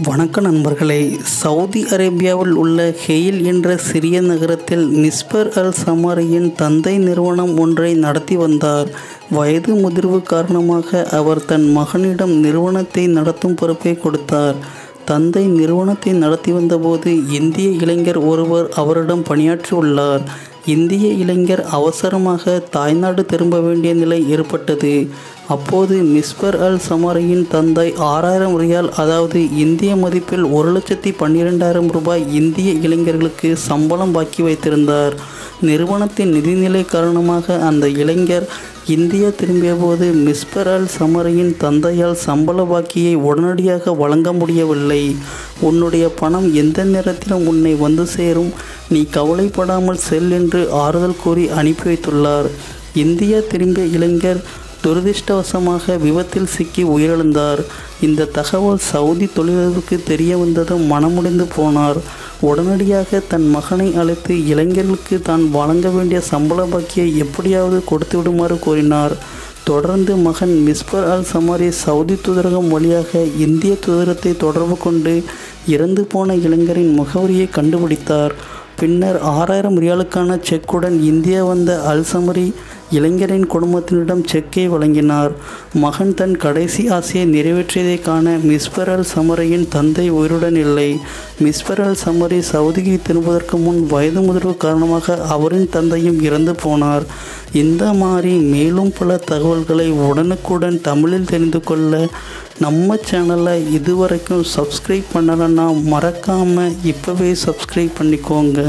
வணக்க நண்பர்களே சவுதி அரேபியாவில் உள்ள ஹெயில் என்ற சிறிய நகரத்தில் மிஸ்பர் அல் சமாரியின் தந்தை நிறுவனம் ஒன்றை நடத்தி வந்தார். வயது முதிர்வு காரணமாக அவர் தன் மகனிடம் நிறுவனத்தை நடத்தும் பொறுப்பை கொடுத்தார். தந்தை நிறுவனத்தை நடத்தி வந்தபோது இந்திய இளைஞர் ஒருவர் அவரிடம் பணியாற்றியுள்ளார். இந்திய இளைஞர் அவசரமாக தாய்நாடு திரும்ப வேண்டிய நிலை ஏற்பட்டது. அப்போது மிஸ்பர் அல் சமாரியின் தந்தை ஆறாயிரம் ரியால் அதாவது இந்திய மதிப்பில் ஒரு லட்சத்தி பன்னிரெண்டாயிரம் ரூபாய் இந்திய இளைஞர்களுக்கு சம்பளம் பாக்கி வைத்திருந்தார். நிறுவனத்தின் நிதிநிலை காரணமாக அந்த இளைஞர் இந்தியா திரும்பியபோது மிஸ்பரால் அல் சமரியின் தந்தையால் சம்பள பாக்கியை உடனடியாக வழங்க முடியவில்லை. உன்னுடைய பணம் எந்த நேரத்திலும் உன்னை வந்து சேரும். நீ கவலைப்படாமல் செல் என்று ஆறுதல் கூறி அனுப்பி வைத்துள்ளார். இந்தியா திரும்பிய இளைஞர் துரதிர்ஷ்டவசமாக விபத்தில் சிக்கி உயிரிழந்தார். இந்த தகவல் சவுதி தொழிலதிபருக்கு தெரிய வந்ததும் மனமுடைந்து போனார். உடனடியாக தன் மகனை அழைத்து இளைஞர்களுக்கு தான் வழங்க வேண்டிய சம்பள பாக்கியை எப்படியாவது கொடுத்து விடுமாறு கூறினார் தொடர்ந்து மகன் மிஸ்பர் அல் சமாரி சவுதி தூதரகம் வழியாக இந்திய தூதரத்தை தொடர்பு கொண்டு இறந்து போன இளைஞரின் முகவரியை கண்டுபிடித்தார். பின்னர் ஆறாயிரம் ரியாலுக்கான செக்குடன் இந்தியா வந்த அல்சமரி இளைஞரின் குடும்பத்தினரிடம் செக்கை வழங்கினார். மகன் தன் கடைசி ஆசையை நிறைவேற்றியதை காண மிஸ்பரல் சமரையின் சமரியின் தந்தை உயிருடன் இல்லை. மிஸ்பரல் சமரி சவுதிக்கு திரும்புவதற்கு முன் வயது முதிர்வு காரணமாக அவரின் தந்தையும் இறந்து போனார். இந்த மாதிரி மேலும் பல தகவல்களை உடனுக்குடன் தமிழில் தெரிந்து கொள்ள நம்ம சேனலை இதுவரைக்கும் சப்ஸ்கிரைப் பண்ணலைன்னா மறக்காமல் இப்போவே சப்ஸ்கிரைப் பண்ணிக்கோங்க.